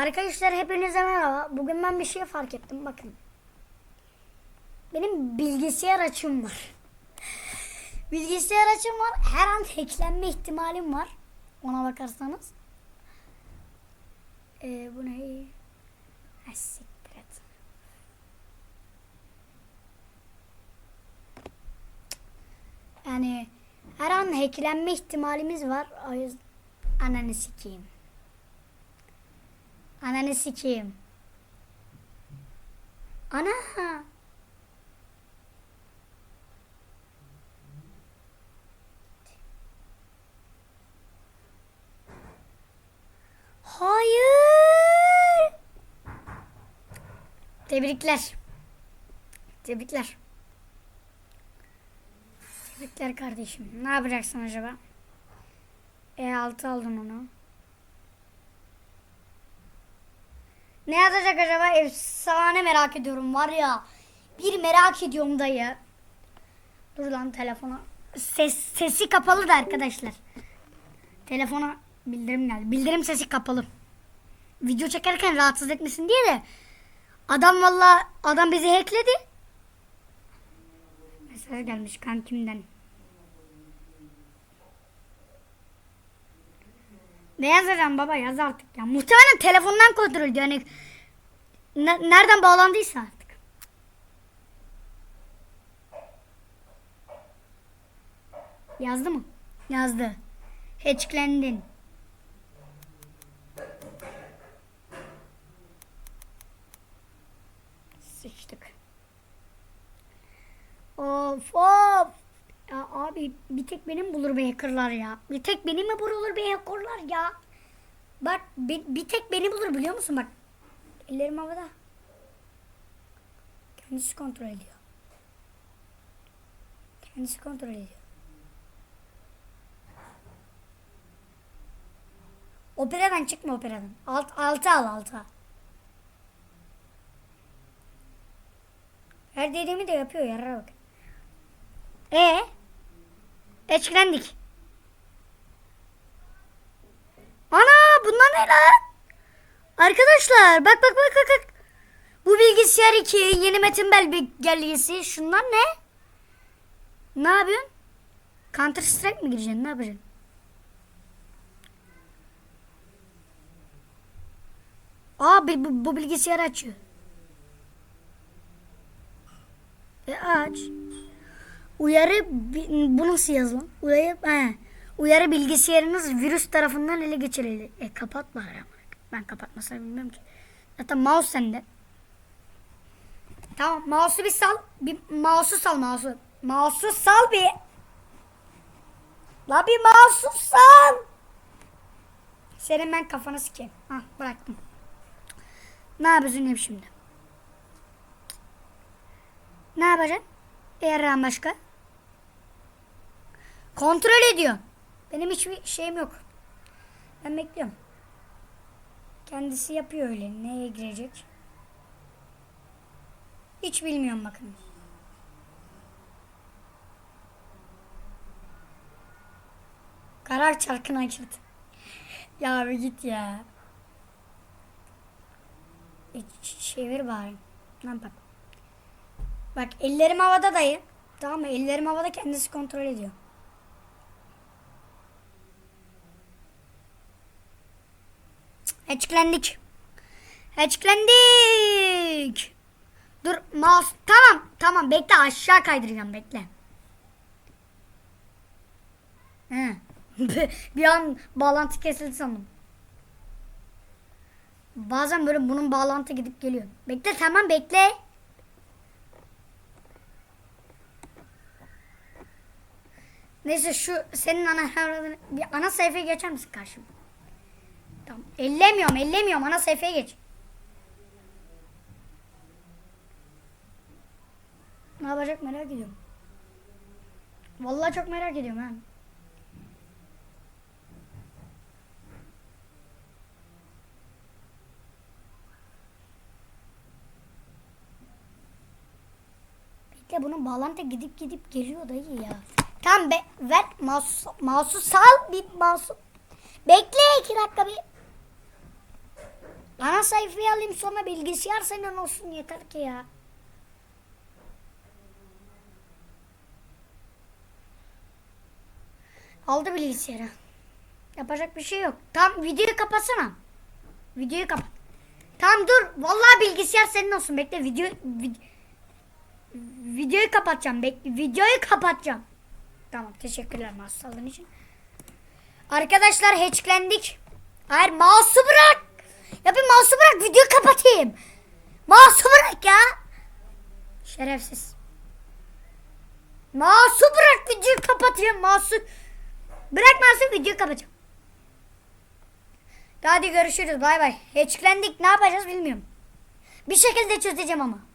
Arkadaşlar hepinize merhaba. Bugün ben bir şey fark ettim. Bakın. Benim bilgisayar açım var. Bilgisayar açım var. Her an hacklenme ihtimalim var. Ona bakarsanız. Ee, bu ne? Siktir et. Yani her an hacklenme ihtimalimiz var. O yüzden ananı sikeyim. Ananı sikeyim. Ana. Hayır. Tebrikler. Tebrikler. Tebrikler kardeşim. Ne yapacaksın acaba? E6 aldın onu. Ne yazacak acaba? Efsane merak ediyorum var ya. Bir merak ediyorum dayı. Dur lan telefona. Ses, sesi kapalı da arkadaşlar. Telefona bildirim geldi. Bildirim sesi kapalı. Video çekerken rahatsız etmesin diye de. Adam valla adam bizi hackledi. Mesaj gelmiş kankimden. Ne yazacağım baba yaz artık ya. Muhtemelen telefondan kontrol ediyor. Yani ne- nereden bağlandıysa artık. Yazdı mı? Yazdı. Hatchlendin. Sıçtık. Of of. Abi bir tek benim bulur be hackerlar ya. Bir tek beni mi bulur be hackerlar ya. Bak bir, bir tek beni bulur biliyor musun bak. Ellerim havada. Kendisi kontrol ediyor. Kendisi kontrol ediyor. Operadan çıkma operadan. Alt, altı al altı. Her dediğimi de yapıyor yarara bak. E Eçlendik. Ana bunlar ne lan? Arkadaşlar bak bak bak bak bak. Bu bilgisayar 2 yeni Metin Bel belgesi. Şunlar ne? Ne yapıyorsun? Counter Strike mi gireceksin? Ne yapacaksın? Aa bu, bu bilgisayarı açıyor. E aç. Uyarı bu nasıl yazılan? Uyarı, he. Uyarı bilgisayarınız virüs tarafından ele geçirildi. E kapat bari. Ben kapatmasını bilmiyorum ki. Zaten mouse sende. Tamam mouse'u bir sal. Bir mouse'u sal mouse'u. Mouse'u sal bir. La bir mouse'u sal. Senin ben kafanı sikeyim. Hah bıraktım. Ne yapıyorsun şimdi? Ne yapacaksın? Yarın başka? Kontrol ediyor. Benim hiçbir şeyim yok. Ben bekliyorum. Kendisi yapıyor öyle. Neye girecek? Hiç bilmiyorum bakın. Karar çarkını açıldı. Ya abi git ya. E, çevir bari. Lan bak. Bak ellerim havada dayı. Tamam mı? Ellerim havada kendisi kontrol ediyor. Hatchlendik. Hatchlendik. Dur mouse. Tamam tamam bekle aşağı kaydıracağım bekle. Bir an bağlantı kesildi sandım. Bazen böyle bunun bağlantı gidip geliyor. Bekle tamam bekle. Neyse şu senin ana bir ana sayfaya geçer misin karşıma? Ellemiyorum, ellemiyorum. Ana sayfaya geç. Ne yapacak merak ediyorum. Vallahi çok merak ediyorum ha. Bekle bunun bağlantı gidip gidip geliyor dayı ya. Tamam be ver mouse, mouse'u sal bir mouse. Bekle iki dakika bir. Ana sayfayı alayım sonra bilgisayar senin olsun yeter ki ya. Aldı bilgisayarı. Yapacak bir şey yok. Tam videoyu kapatsana. Videoyu kapat. Tamam dur. Vallahi bilgisayar senin olsun. Bekle video vid- videoyu kapatacağım. Bekle videoyu kapatacağım. Tamam teşekkürler hastalığın için. Arkadaşlar hatchlendik. Hayır mouse'u bırak. Ya bir mouse'u bırak videoyu kapatayım. Mouse'u bırak ya. Şerefsiz. Mouse'u bırak videoyu kapatayım. Mouse'u bırak mouse'u videoyu kapatacağım. Hadi görüşürüz bay bay. Hatchlendik ne yapacağız bilmiyorum. Bir şekilde çözeceğim ama.